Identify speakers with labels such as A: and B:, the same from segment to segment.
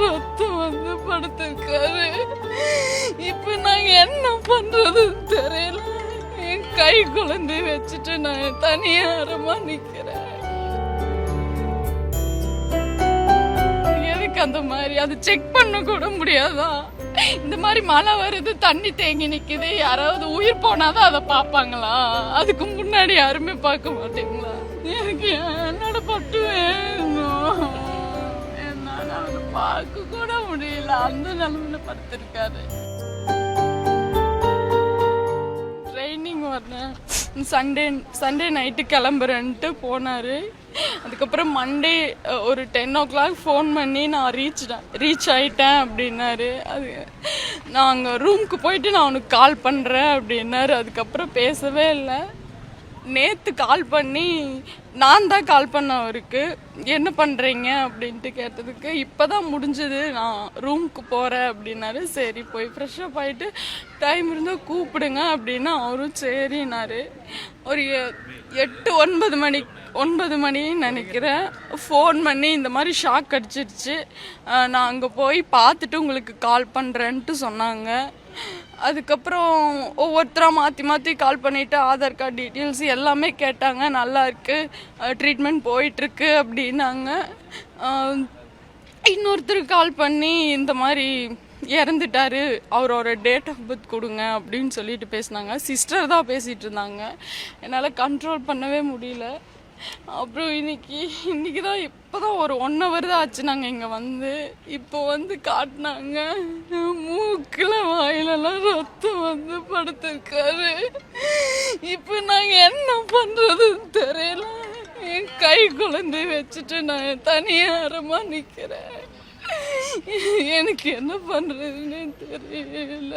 A: ரத்தம் வந்து படுத்திருக்காரு. இப்ப நாங்க என்ன பண்றதுன்னு தெரியல. என் கை குழந்தை வச்சுட்டு நான் தனியாரமா நிக்கிறேன். எனக்கு அந்த மாதிரி அது செக் பண்ண கூட முடியாதா? இந்த மாதிரி மழை வருது தண்ணி தேங்கி நிக்குது. யாராவது உயிர் போனாதான் அதை பார்ப்பாங்களா? அதுக்கு முன்னாடி யாருமே பார்க்க மாட்டீங்களா? எனக்கு என்னோட பட்டுவேன்? அந்த நிலமையில படுத்திருக்காரு. ட்ரைனிங் வரேன் சண்டே சண்டே நைட்டு கிளம்புறேன்ட்டு போனார். அதுக்கப்புறம் மண்டே ஒரு டென் ஓ கிளாக் ஃபோன் பண்ணி நான் ரீச் ரீச் ஆயிட்டேன் அப்படின்னாரு. அது நான் அங்கே ரூமுக்கு போயிட்டு நான் அவனுக்கு கால் பண்ணுறேன் அப்படின்னாரு. அதுக்கப்புறம் பேசவே இல்லை. நேற்று கால் பண்ணி நான் தான் கால் பண்ண அவருக்கு. என்ன பண்ணுறீங்க அப்படின்ட்டு கேட்டதுக்கு இப்போ தான் முடிஞ்சது. நான் ரூமுக்கு போகிறேன் அப்படின்னாரு. சரி போய் ஃப்ரெஷ்ஷப் ஆகிட்டு டைம் இருந்தால் கூப்பிடுங்க. அப்படின்னா அவரும் சரினாரு ஒரு எட்டு ஒன்பது மணி ஒன்பது மணின்னு நினைக்கிறேன். ஃபோன் பண்ணி இந்த மாதிரி ஷாக் அடிச்சிருச்சு. நான் அங்கே போய் பார்த்துட்டு உங்களுக்கு கால் பண்ணுறேன்ட்டு சொன்னாங்க. அதுக்கப்புறம் ஒவ்வொருத்தராக மாற்றி மாற்றி கால் பண்ணிவிட்டு ஆதார் கார்டு டீட்டெயில்ஸ் எல்லாமே கேட்டாங்க. நல்லா இருக்குது ட்ரீட்மெண்ட் போயிட்டுருக்கு அப்படின்னாங்க. இன்னொருத்தருக்கு கால் பண்ணி இந்த மாதிரி இறந்துட்டாரு. அவரோட டேட் ஆஃப் பர்த் கொடுங்க அப்படின்னு சொல்லிட்டு பேசினாங்க. சிஸ்டர் தான் பேசிகிட்டு இருந்தாங்க. என்னால் கண்ட்ரோல் பண்ணவே முடியல. அப்புறம் இன்னைக்கு இன்னைக்கு தான் இப்போதான் ஒரு ஒன் ஹவர் தான் ஆச்சு. நாங்கள் இங்கே வந்து இப்போ வந்து காட்டினாங்க. மூக்கில் வாயிலெல்லாம் ரத்தம் வந்து படுத்திருக்காரு. இப்போ நாங்கள் என்ன பண்ணுறதுன்னு தெரியல. என் கை குழந்தை வச்சுட்டு நான் தனியாரமா நிற்கிறேன் எனக்கு என்ன பண்ணுறதுன்னு தெரியல.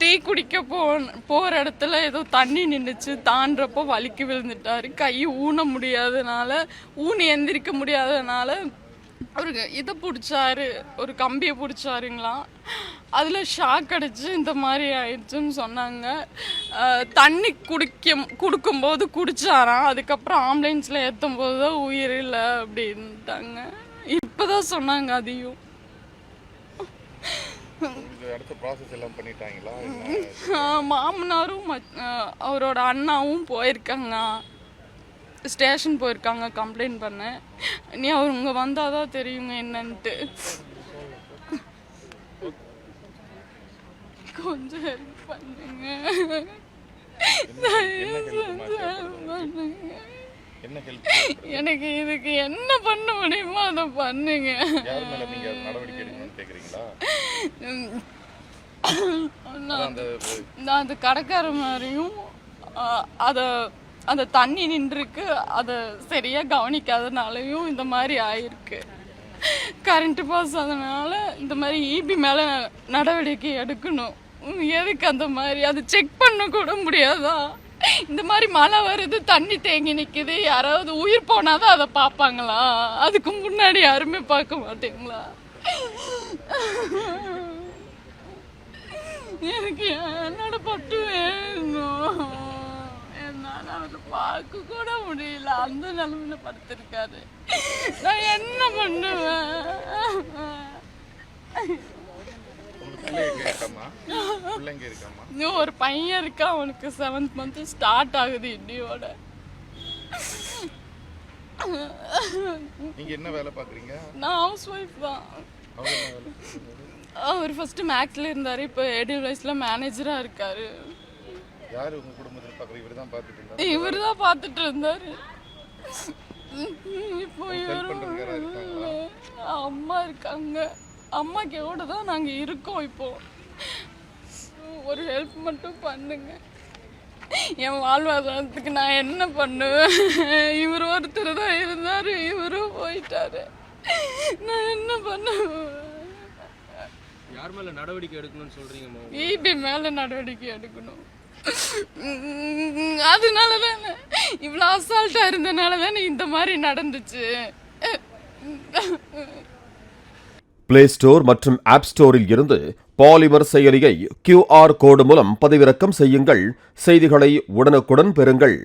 A: டீ குடிக்க போற இடத்துல ஏதோ தண்ணி நின்றுச்சு தாண்டுறப்போ வலிக்கு விழுந்துட்டாரு. கை ஊன முடியாதனால ஊனி எந்திரிக்க முடியாதனால ஒரு இதை பிடிச்சாரு. ஒரு கம்பியை பிடிச்சாருங்களாம் அதில் ஷாக் அடிச்சு இந்த மாதிரி ஆயிடுச்சுன்னு சொன்னாங்க. தண்ணி குடிக்க கொடுக்கும்போது குடிச்சாராம். அதுக்கப்புறம் ஆம்புலன்ஸில் ஏற்றும் போது தான் உயிர் இல்லை அப்படின்ட்டாங்க. இப்போதான் சொன்னாங்க அதையும்.
B: அடுத்த ப்ராசஸ் எல்லாம் பண்ணிட்டாங்களா?
A: மாமனாரும் அவரோட அண்ணாவும் போயிருக்காங்க. ஸ்டேஷன் போயிருக்காங்க கம்ப்ளைண்ட் பண்ண நீ அவங்க வந்தாதான் தெரியுங்க என்னன்ட்டு. கொஞ்சம் ஹெல்ப் பண்ணுங்க. எனக்கு இதுக்கு என்ன பண்ண முடியுமோ அதை பண்ணுங்க. நான்
B: அந்த
A: கடைக்கார மாதிரியும் அதை அந்த தண்ணி நின்றுருக்கு அதை சரியாக கவனிக்காதனாலையும் இந்த மாதிரி ஆயிருக்கு. கரண்ட் பாஸ் அதனால இந்த மாதிரி இபி மேலே நடவடிக்கை எடுக்கணும். எதுக்கு அந்த மாதிரி? அது செக் பண்ண கூட முடியாதா? இந்த மாதிரி மழை வருது தண்ணி தேங்கி நிக்குது யாராவது உயிர் போனாதான் அதை பார்ப்பாங்களா? அதுக்கு முன்னாடி யாருமே பார்க்க மாட்டீங்களா? எனக்கு என்னோட பட்டு வேணும் என்னால அவரை பார்க்க கூட முடியல அந்த நிலைமையில படுத்திருக்காரு நான் என்ன பண்ணுவேன் இன்னும் ஒரு பையன் இருக்கா அவனுக்கு செவன்த் மந்த் ஸ்டார்ட் ஆகுது இன்னியோட
B: நீங்க என்ன வேலை பாக்குறீங்க
A: நான் ஹவுஸ் ஒய்ஃப் தான் அவர் ஃபர்ஸ்ட் மேக்ஸ்ல இருந்தாரு இப்போ எடிவைஸ்ல மேனேஜரா இருக்காரு.
B: யாரு உங்க குடும்பத்தில் பாக்குற இவர் தான் பார்த்துட்டு இருந்தாரு.
A: இவர் தான் பார்த்துட்டு இருந்தாரு. இப்போ இவரு அம்மா இருக்காங்க. அம்மாக்கு எவ்வளோ தான் நாங்கள் இருக்கோம் இப்போ. ஒரு ஹெல்ப் மட்டும் பண்ணுங்க. என் வாழ்வாதாரத்துக்கு நான் என்ன பண்ணுவேன்? இவர் ஒருத்தர் தான் இருந்தார் இவரும் போயிட்டாரு. நான் என்ன பண்ணுவேன்?
C: யார் மேல நடவடிக்கை எடுக்கணும்னு சொல்றீங்கம்மா
A: இபி மேல நடவடிக்கை எடுக்கணும். அதனால தானே இவ்வளோ அசால்ட்டா இருந்தனால தானே இந்த மாதிரி நடந்துச்சு.
D: பிளே ஸ்டோர் மற்றும் ஆப் ஸ்டோரில் இருந்து பாலிமர் செயலியை கியூஆர் கோடு மூலம் பதிவிறக்கம் செய்யுங்கள். செய்திகளை உடனுக்குடன் பெறுங்கள்.